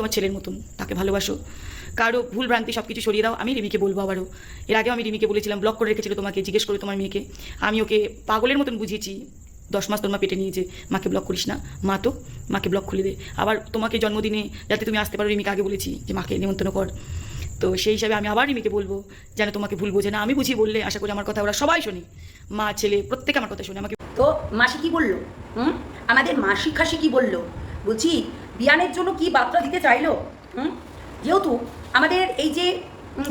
তোমার ছেলের মতন, তাকে ভালোবাসো। কারও ভুল ভ্রান্তি সব কিছু সরিয়ে দাও, আমি রিমিকে বলব আবারও। এর আগেও আমি রিমিকে বলেছিলাম ব্লক করে রেখেছিল তোমাকে, জিজ্ঞেস করে তোমার মেয়েকে। আমি ওকে পাগলের মতন বুঝিয়েছি, দশ মাস তোর মা পেটে নিয়েছে, মাকে ব্লক করিস না। মা তো, মাকে ব্লক খুলে দে। আবার তোমাকে জন্মদিনে যাতে তুমি আসতে পারো, রিমিকে আগে বলেছি যে মাকে নিমন্ত্রণ কর। তো সেই হিসাবে আমি আবার রিমিকে বলব, যেন তোমাকে ভুল বোঝে না। আমি বুঝিয়ে বললে, আশা করি আমার কথা ওরা সবাই শোনে। মা, ছেলে, প্রত্যেকে আমার কথা শোনে। আমাকে তো মাসি কি বলল? হুম? আমাদের মাসি খাসি কি বলল? বলছি বিয়ানের জন্য কি বার্তা দিতে চাইলো? হুম? যেহেতু আমাদের এই যে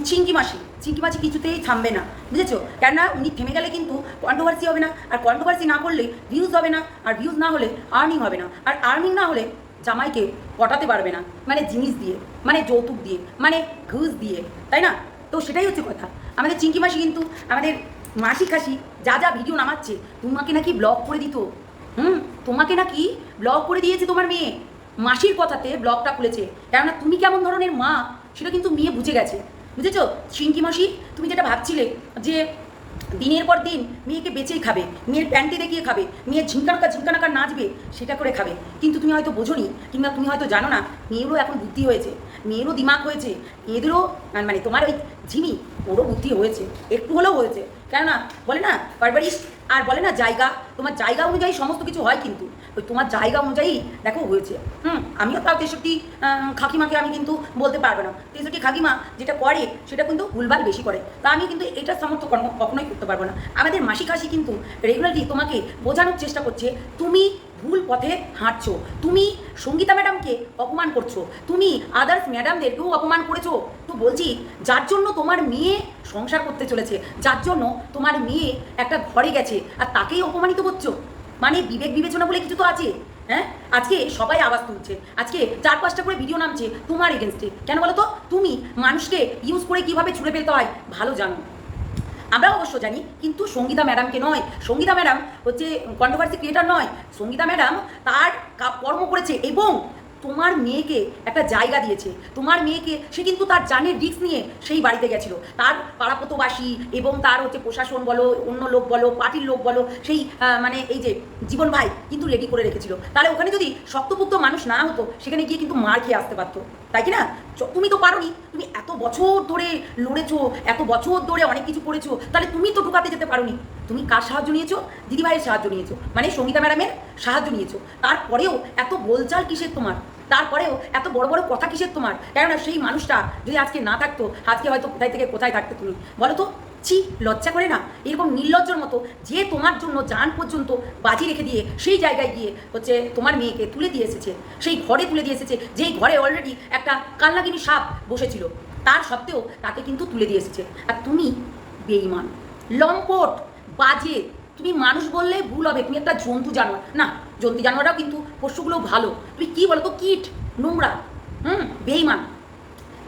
চিঙ্কি মাসি চিঙ্কি মাসি কিছুতেই থামবে না, বুঝেছ? কেননা উনি থেমে গেলে কিন্তু কন্ট্রোভার্সি হবে না, আর কন্ট্রোভার্সি না করলে ভিউজ হবে না, আর ভিউজ না হলে আর্নিং হবে না, আর আর্নিং না হলে জামাইকে পটাতে পারবে না মানে জিনিস দিয়ে মানে যৌতুক দিয়ে মানে ঘুষ দিয়ে, তাই না? তো সেটাই হচ্ছে কথা। আমাদের চিঙ্কি মাসি কিন্তু আমাদের মাসি খাসি যা যা ভিডিও নামাচ্ছে, তোমাকে নাকি ব্লক করে দিত, হুম? তোমাকে নাকি ব্লক করে দিয়েছে তোমার মেয়ে। মাসির কথাতে ব্লগটা খুলেছে। কেননা তুমি কেমন ধরনের মা, সেটা কিন্তু মেয়ে বুঝে গেছে। বুঝেছ? চিঙ্কি মাসি, তুমি যেটা ভাবছিলে যে দিনের পর দিন মেয়েকে বেঁচেই খাবে, মেয়ের প্যান্টে দেখিয়ে খাবে, মেয়ের ঝিঙ্কানাকা ঝিঙ্কানাকা নাচবে, সেটা করে খাবে। কিন্তু তুমি হয়তো বোঝোনি কিংবা তুমি হয়তো জানো না, মেয়েরও এখন বুদ্ধি হয়েছে, মেয়েরও দিমাগ হয়েছে, মেয়েদেরও মানে তোমার ওই ঝিমি, ওরও বুদ্ধি হয়েছে, একটু হলেও হয়েছে। কেননা বলে না পারবারিস আর বলে না জায়গা, তোমার জায়গা অনুযায়ী সমস্ত কিছু হয় কিন্তু। ওই তোমার জায়গা অনুযায়ী দেখো হয়েছে। হুম, আমিও তাও তেষট্টি খাকিমাকে আমি কিন্তু বলতে পারব না। তেষট্টি খাকিমা যেটা করে, সেটা কিন্তু ভুলভাল বেশি করে। তা আমি কিন্তু এটার সামর্থ্য কখনোই করতে পারব না। আমাদের মাসি খাসি কিন্তু রেগুলারলি তোমাকে বোঝানোর চেষ্টা করছে, তুমি ভুল পথে হাঁটছো, তুমি সঙ্গীতা ম্যাডামকে অপমান করছ, তুমি আদার্স ম্যাডামদেরকেও অপমান করেছ। তো বলছি, যার জন্য তোমার মেয়ে সংসার করতে চলেছে, যার জন্য তোমার মেয়ে একটা ঘরে গেছে, আর তাকেই অপমানিত করছ? মানে বিবেক বিবেচনা বলে কিছু তো আছে। হ্যাঁ? আজকে সবাই আওয়াজ তুলছে। আজকে চার পাঁচটা করে ভিডিও নামছে তোমার এগেনস্টে কেন বলো তো তুমি মানুষকে ইউজ করে কীভাবে ছুড়ে ফেলতে হয় ভালো জানো। আমরা অবশ্য জানি, কিন্তু সঙ্গীতা ম্যাডামকে নয়। সঙ্গীতা ম্যাডাম হচ্ছে কন্ট্রোভার্সি ক্রিয়েটার নয়। সঙ্গীতা ম্যাডাম তার কর্ম করেছে এবং তোমার মেয়েকে একটা জায়গা দিয়েছে। তোমার মেয়েকে, সে কিন্তু তার জানের রিস্ক নিয়ে সেই বাড়িতে গেছিল। তার পাড়াপতবাসী এবং তার হচ্ছে প্রশাসন বলো, অন্য লোক বলো, পার্টির লোক বলো, সেই মানে এই যে জীবন ভাই কিন্তু রেডি করে রেখেছিল। তাহলে ওখানে যদি শক্তপুক্ত মানুষ না হতো, সেখানে গিয়ে কিন্তু মার খেয়ে আসতে পারতো। তাই কি না? তুমি তো পারোনি। তুমি এত বছর ধরে লড়েছো, এত বছর ধরে অনেক কিছু করেছ, তাহলে তুমি তো ঢুকাতে যেতে পারোনি। তুমি কার সাহায্য নিয়েছো? দিদিভাইয়ের সাহায্য নিয়েছো মানে সঙ্গীতা ম্যাডামের সাহায্য নিয়েছো। তারপরেও এত বোলচাল কিসের তোমার? তারপরেও এত বড় বড় কথা কিসের তোমার? কেননা সেই মানুষটা যদি আজকে না থাকতো, আজকে হয়তো কোথায় থেকে কোথায় থাকতে তুমি? বলো তো। ছি লজ্জা করে না? এরকম নির্লজ্জর মতো যে তোমার জন্য যান পর্যন্ত বাজি রেখে দিয়ে সেই জায়গায় গিয়ে হচ্ছে তোমার মেয়েকে তুলে দিয়ে এসেছে, সেই ঘরে তুলে দিয়ে এসেছে, যেই ঘরে অলরেডি একটা কাল্লাগিনী সাপ বসেছিল, তার সত্ত্বেও তাকে কিন্তু তুলে দিয়ে এসেছে। আর তুমি বেইমান লম্পট, বাজে, তুমি মানুষ বললে ভুল হবে, তুমি একটা জন্তু জানোয়ার। না, জন্তু জানোয়াররাও কিন্তু পশুগুলো ভালো। তুমি কি বলো তো কীট, নোংরা, হুম বেইমান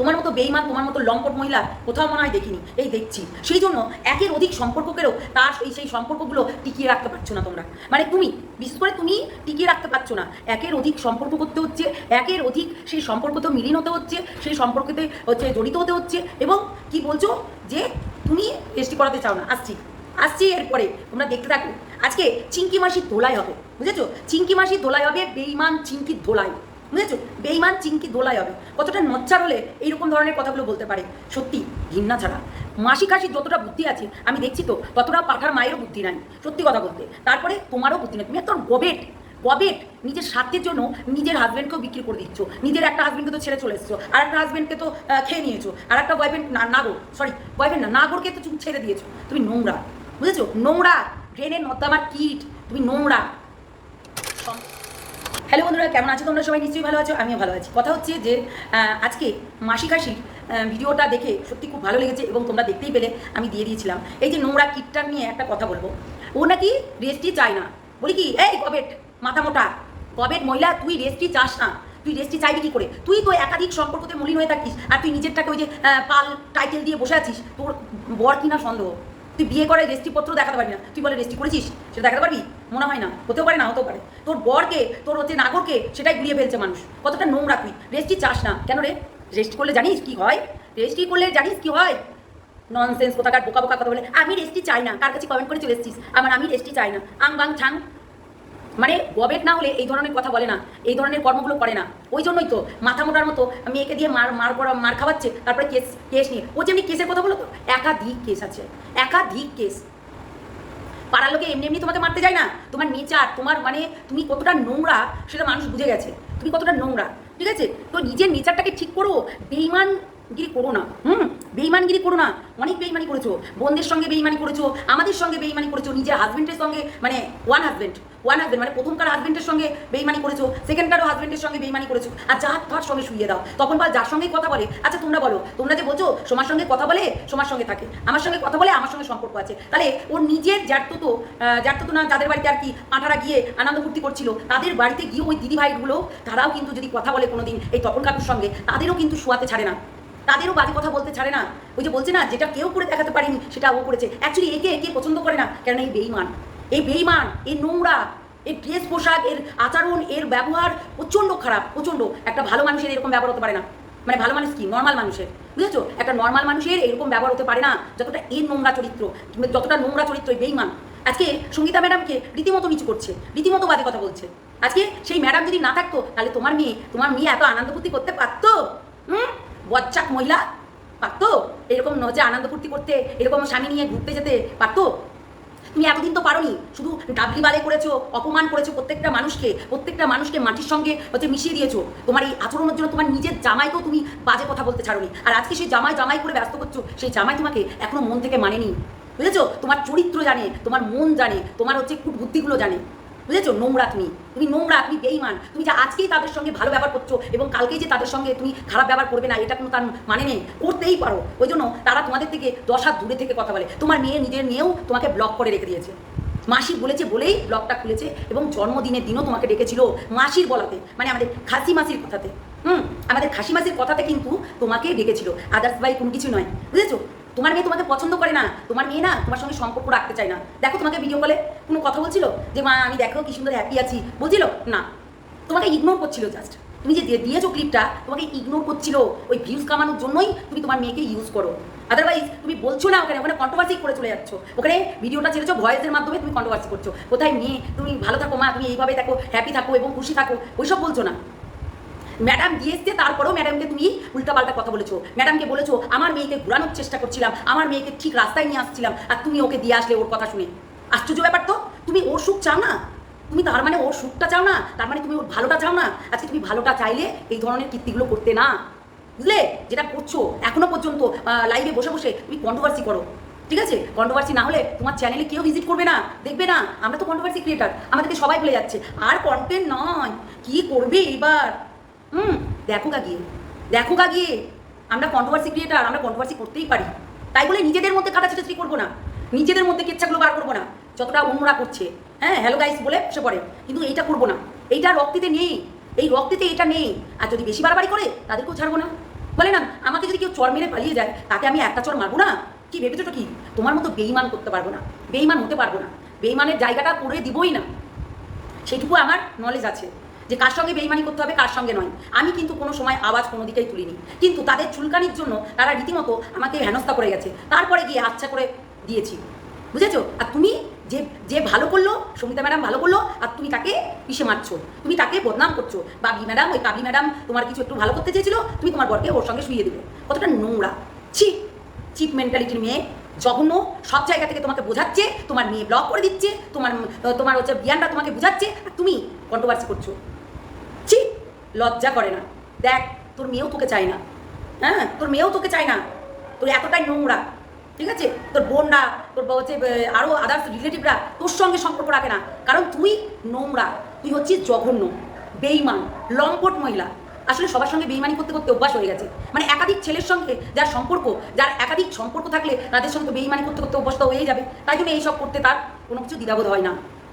তোমার মতো বেইমান, তোমার মতো লম্পট মহিলা কোথাও মনে হয় দেখিনি। এই দেখছি। সেই জন্য একের অধিক সম্পর্ককেও তার সেই সেই সম্পর্কগুলো টিকিয়ে রাখতে পারছ না তোমরা। মানে তুমি, বিশেষ করে তুমি টিকিয়ে রাখতে পারছ না। একের অধিক সম্পর্ক করতে হচ্ছে, একের অধিক সেই সম্পর্কতে মিলিন হতে হচ্ছে, সেই সম্পর্কতে হচ্ছে জড়িত হতে হচ্ছে এবং কি বলছো? যে তুমি টেস্টি করাতে চাও না। আসছি। আসছি এরপরে। তোমরা দেখতে থাকো। আজকে চিঙ্কি মাসির ধোলাই হবে। বুঝেছ? চিঙ্কি মাসির ধোলাই হবে, বেইমান চিঙ্কির দোলাই। বুঝেছ বেইমান চিংকি দোলাই হবে। কতটা নচ্চার হলে এইরকম ধরনের কথাগুলো বলতে পারে। সত্যি, ঘৃণা ছাড়া। মাসি কাশির যতটা বুদ্ধি আছে, আমি দেখছি তো, ততটা পাঠার মায়েরও বুদ্ধি নাই। সত্যি কথা বলতে। তারপরে তোমারও বুদ্ধি নেই। তুমি এত গবেট। গবেট। নিজের স্বার্থের জন্য নিজের হাজব্যান্ডকেও বিক্রি করে দিচ্ছ। নিজের একটা হাজব্যান্ডকে তো ছেড়ে চলে এসছো। আর একটা হাজব্যান্ডকে তো খেয়ে নিয়েছো। আর একটা বয়ফ্রেন্ড না, নাগর। সরি বয়ফ্রেন্ড না, নাগরকে তো তুমি ছেড়ে দিয়েছ। তুমি নোংরা। বুঝেছ? নোংরা। ড্রেনের নর্দমার কিট। তুমি নোংরা। হ্যালো বন্ধুরা, কেমন আছো তোমরা? সবাই নিশ্চয়ই ভালো আছো, আমিও ভালো আছি। কথা হচ্ছে যে আজকে মাসি কাশির ভিডিওটা দেখে সত্যি খুব ভালো লেগেছে এবং তোমরা দেখতেই পেলে, আমি দিয়ে দিয়েছিলাম। এই যে নোংরা কিটটা নিয়ে একটা কথা বলব। ও নাকি রেস্টই চায় না। বলি কি, এই কবেট, মাথা মোটা। কবেট মহিলা তুই রেস্টই চাস না। তুই রেস্টই চাইবি কি করে? তুই তো একাধিক সম্পর্কতে মলিন হয়ে থাকিস, আর তুই নিজেরটাকে ওই যে পাল, টাইটেল দিয়ে বসে আছিস। তোর বর কিনা সন্দেহ? তুই বিয়ে করে রেজিস্ট্রিপত্র দেখাতে পারবি না। তুই বলে রেজিস্ট্রি করেছিস? সেটা দেখাতে পারবি? মনে হয় না। হতেও পারে না হতেও পারে। তোর বরকে, তোর হচ্ছে নাগরকে সেটাই গুলিয়ে ফেলছে মানুষ। কতটা নোংরা তুই। রেজিস্ট্রি চাস না। কেন রে? রেজিস্ট্রি করলে জানিস কি হয়? রেজিস্ট্রি করলে জানিস কি হয়? ননসেন্স কোথাকার বোকা বোকা কথা বলে। আমি রেজিস্ট্রি চাই না। কার কাছে কমেন্ট করে চলে এসেছিস আমার আমি রেজিস্ট্রি চাই না। আং বাং ছাং। মানে গবেট না হলে এই ধরনের কথা বলে না, এই ধরনের কর্মগুলো করে না। ওই জন্যই তো মাথা মোটার মতো মেয়েকে দিয়ে মার মার করা মার খাওয়াচ্ছে, তারপরে কেস কেস নিয়ে। ও যেমনি কেসের কথা বলো তো, একাধিক কেস আছে, একাধিক কেস। পাড়ার লোকে এমনি এমনি তোমাকে মারতে যায় না। তোমার নেচার, তোমার মানে তুমি কতটা নোংরা সেটা মানুষ বুঝে গেছে। তুমি কতটা নোংরা, ঠিক আছে? তো নিজের নেচারটাকে ঠিক করো বেইমান গিরি করো না। হুম? বেইমানগিরি করো না। অনেক বেইমানি করেছ। বোনদের সঙ্গে বেইমানি করেছ, আমাদের সঙ্গে বেইমানি করেছ, নিজের হাজবেন্ডের সঙ্গে মানে ওয়ান হাজবেন্ড ওয়ান হাজবেন্ড মানে প্রথমকার হাজবেন্ডের সঙ্গে বেইমানি করেছ সেকেন্ডকারও হাজবেন্ডের সঙ্গে বেইমানি করেছ। আর যা তার সঙ্গে শুয়ে দাও। তখন বা যার সঙ্গে কথা বলে আচ্ছা তোমরা বলো, তোমরা যে বলছো সোমার সঙ্গে কথা বলে, সোমার সঙ্গে থাকে। আমার সঙ্গে কথা বলে, আমার সঙ্গে সম্পর্ক আছে। তাহলে ওর নিজের তো জ্যাঠতো তো না, যাদের বাড়িতে আর কি আঠারা গিয়ে আনন্দ ফুর্তি করছিল, তাদের বাড়িতে গিয়ে ওই দিদি ভাইগুলো তারাও কিন্তু যদি কথা বলে কোনোদিন এই তপন কাকুর সঙ্গে, তাদেরও কিন্তু শোয়াতে ছাড়ে না। তাদেরও বাজে কথা বলতে ছাড়ে না। ওই যে বলছে না, যেটা কেউ করে দেখাতে পারেনি, সেটা ও করেছে। অ্যাকচুয়ালি একে একে পছন্দ করে না কেন এই বেইমান। এই বেইমান, এই নোংরা এর ড্রেস পোশাক, এর আচরণ, এর ব্যবহার প্রচণ্ড খারাপ, প্রচণ্ড। একটা ভালো মানুষের এরকম ব্যবহার হতে পারে না। মানে ভালো মানুষ কি? নর্মাল মানুষের। বুঝেছ? একটা নর্মাল মানুষের এরকম ব্যবহার হতে পারে না, যতটা এর নোংরা চরিত্র যতটা নোংরা চরিত্র, এই বেইমান। আজকে সঙ্গীতা ম্যাডামকে রীতিমতো নিচু করছে, রীতিমতো বাদে কথা বলছে। আজকে সেই ম্যাডাম যদি না থাকতো, তাহলে তোমার মেয়ে তোমার মেয়ে এত আনন্দ করতে পারতো? বচ্চাক মহিলা, পারতো? এরকম নজে আনন্দ ফুর্তি করতে, এরকম স্বামী নিয়ে ঘুরতে যেতে, পারতো? তুমি এতদিন তো পারোনি। শুধু ডাবলি বালে করেছ, অপমান করেছ প্রত্যেকটা মানুষকে প্রত্যেকটা মানুষকে মাটির সঙ্গে হচ্ছে মিশিয়ে দিয়েছ। তোমার এই আচরণের জন্য তোমার নিজের জামাইকেও তুমি বাজে কথা বলতে ছাড়োনি। আর আজকে সেই জামাই জামাই করে ব্যস্ত করছ, সেই জামাই তোমাকে এখনও মন থেকে মানেনি। বুঝেছ? তোমার চরিত্র জানে, তোমার মন জানে, তোমার হচ্ছে কুট বুদ্ধিগুলো জানে। বুঝেছ? নোংরা তুমি তুমি নোংরা তুমি বেইমান। তুমি যে আজকেই তাদের সঙ্গে ভালো ব্যবহার করছ এবং কালকেই যে তাদের সঙ্গে তুমি খারাপ ব্যবহার করবে না, এটা কোনো তার মানে নেই। করতেই পারো। ওই জন্য তারা তোমাদের থেকে দশ হাত দূরে থেকে কথা বলে। তোমার মেয়ে নিজের মেয়েও তোমাকে ব্লক করে রেখে দিয়েছে। মাসি বলেছে বলেই ব্লগটা খুলেছে এবং জন্মদিনের দিনও তোমাকে ডেকেছিল মাসির বলাতে মানে আমাদের খাসি মাসির কথাতে। হুম, আমাদের খাসি মাসির কথাতে কিন্তু তোমাকে ডেকেছিল। আদার্স বাই কোনো কিছু নয়। বুঝেছ? তোমার মেয়ে তোমাকে পছন্দ করে না, তোমার মেয়ে না তোমার সঙ্গে সম্পর্ক রাখতে চায় না। দেখো তোমাকে ভিডিও কলে কোনো কথা বলছিল? যে মা, আমি দেখো কি সুন্দর হ্যাপি আছি। বলছিল? না। তোমাকে ইগনোর করছিল জাস্ট তুমি যে দিয়েছ ক্লিপটা তোমাকে ইগনোর করছিল। ওই ভিউজ কামানোর জন্যই তুমি তোমার মেয়েকে ইউজ করো। আদারওয়াইজ তুমি বলছো না ওখানে ওখানে কন্ট্রোভার্সি করে চলে যাচ্ছ। ওখানে ভিডিওটা ছেড়েছো ভয়েসের মাধ্যমে তুমি কন্ট্রোভার্সি করছ। কোথায় মেয়ে? তুমি ভালো থাকো মা, তুমি এইভাবে থাকো হ্যাপি থাকো এবং খুশি থাকো। ওইসব বলছো না। ম্যাডাম দিয়ে এসছে তারপরেও ম্যাডামকে তুমি উল্টাপাল্টা কথা বলেছ। ম্যাডামকে বলেছ, আমার মেয়েকে ঘুরানোর চেষ্টা করছিলাম, আমার মেয়েকে ঠিক রাস্তায় নিয়ে আসছিলাম, আর তুমি ওকে দিয়ে আসলে ওর কথা শুনে। আশ্চর্য ব্যাপার তো, তুমি ওর সুখ চাও না? তুমি তার মানে ওর সুখটা চাও না? তার মানে তুমি ওর ভালোটা চাও না? আজকে তুমি ভালোটা চাইলে এই ধরনের কীর্তিগুলো করতে না। বুঝলে? যেটা করছ, এখনও পর্যন্ত লাইভে বসে বসে তুমি কন্ট্রোভার্সি করো। ঠিক আছে? কন্ট্রোভার্সি না হলে তোমার চ্যানেলে কেউ ভিজিট করবে না, দেখবে না? আমরা তো কন্ট্রোভার্সি ক্রিয়েটার আমাদেরকে সবাই ভুলে যাচ্ছে। আর কন্টেন্ট নয়, কি করবে এবার হুম, দেখো গিয়ে দেখো গিয়ে আমরা কন্ট্রোভার্সি ক্রিয়েটার আমরা কন্ট্রোভার্সি করতেই পারি। তাই বলে নিজেদের মধ্যে কাটা ছেটাছাটি করব না। নিজেদের মধ্যে কেচ্ছাগুলো বার করব না। যতটা অন্যরা করছে হ্যাঁ হ্যালো গাইস বলে সে পড়ে। কিন্তু এইটা করব না। এইটা রক্তিতে নেই। এই রক্তিতে এটা নেই। আর যদি বেশি বাড়াবাড়ি করে, তাদেরকেও ছাড়বো না। বলে না, আমাকে যদি কেউ চর মেরে পালিয়ে যায়, তাকে আমি একটা চর মারবো না? কি ভেবেছো তো কি? তোমার মতো বেইমান করতে পারব না। বেইমান হতে পারব না। বেইমানের জায়গাটা করে দিবই না। সেইটুকু আমার নলেজ আছে। যে কার সঙ্গে বেইমানি করতে হবে, কার সঙ্গে নয়। আমি কিন্তু কোনো সময় আওয়াজ কোনো দিকেই তুলিনি। কিন্তু তাদের চুলকানির জন্য তারা রীতিমতো আমাকে হেনস্থা করে গেছে। তারপরে গিয়ে আচ্ছা করে দিয়েছি। বুঝেছ? আর তুমি যে যে ভালো করল, সমিতা ম্যাডাম ভালো করল, আর তুমি তাকে পিষে মারছো। তুমি তাকে বদনাম করছ। বাবলি ম্যাডাম, ওই কাবলি ম্যাডাম তোমার কিছু একটু ভালো করতে চেয়েছিল, তুমি তোমার বরকে ওর সঙ্গে শুয়ে দেবে কতটা নোংরা। ছি, চিপ মেন্টালিটির মেয়ে, জঘন্য। সব জায়গা থেকে তোমাকে বোঝাচ্ছে, তোমার মেয়ে ব্লক করে দিচ্ছে, তোমার তোমার হচ্ছে বিয়ানরা তোমাকে বোঝাচ্ছে, আর তুমি কন্ট্রোভার্সি করছ। লজ্জা করে না। দেখ, তোর মেয়েও তোকে চায় না। হ্যাঁ? তোর মেয়েও তোকে চায় না। তোর এতটাই নোংরা, ঠিক আছে? তোর বোনরা, তোর হচ্ছে আরও আদার্স রিলেটিভরা তোর সঙ্গে সম্পর্ক রাখে না। কারণ তুই নোংরা, তুই হচ্ছিস জঘন্য, বেইমান, লম্পট মহিলা। আসলে সবার সঙ্গে বেইমানি করতে করতে অভ্যাস হয়ে গেছে। মানে একাধিক ছেলের সঙ্গে যার সম্পর্ক, যার একাধিক সম্পর্ক থাকলে তাদের সঙ্গে বেইমানি করতে করতে অভ্যস্ত হয়ে যাবে। তাই জন্য এইসব করতে তার কোনো কিছু দ্বিধাবোধ হয় না।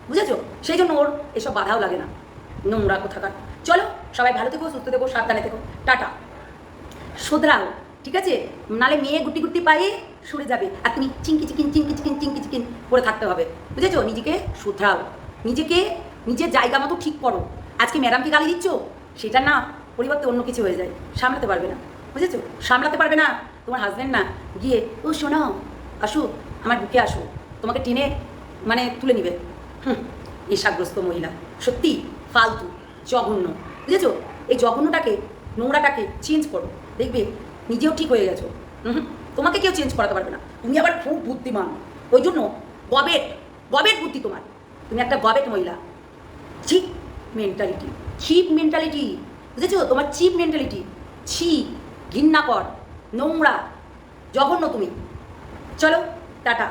বুঝেছ? সেই জন্য ওর এসব বাধাও লাগে না। নোংরা কোথাকার। চলো সবাই ভালো থেকো, সুস্থ থেকো, সাবধানে থেকো। টাটা। শোধরাও, ঠিক আছে? নালে মেয়ে গুটি গুটি পায়ে সরে যাবে। আর তুমি চিঙ্কি চিকিন চিঙ্কি চিকিন চিঙ্কি চিকিন করে থাকতে হবে। বুঝেছ? নিজেকে শুধরাও। নিজেকে, নিজের জায়গা মতো ঠিক করো। আজকে ম্যাডামকে গালি দিচ্ছ? সেটা না, পরিবর্তে অন্য কিছু হয়ে যায়। সামলাতে পারবে না। বুঝেছ? সামলাতে পারবে না। তোমার হাজব্যান্ড না, গিয়ে, ও শোনাও আসো, আমার বুকে আসো। তোমাকে টেনে মানে তুলে নিবে। হুম, নেশাগ্রস্ত মহিলা। সত্যি, ফালতু, জঘন্য। বুঝেছ? এই জঘন্যটাকে, নোংরাটাকে চেঞ্জ করো। দেখবে, নিজেও ঠিক হয়ে গেছো। হুম তোমাকে কেউ চেঞ্জ করাতে পারবে না। তুমি আবার খুব বুদ্ধিমান। ওই জন্য গবেট গবেট বুদ্ধি তোমার। তুমি একটা গবেট মহিলা। চিপ মেন্টালিটি চিপ মেন্টালিটি বুঝেছ? তোমার চিপ মেন্টালিটি ছি ঘৃণাকর, নোংরা, জঘন্য তুমি। চলো, টাটা।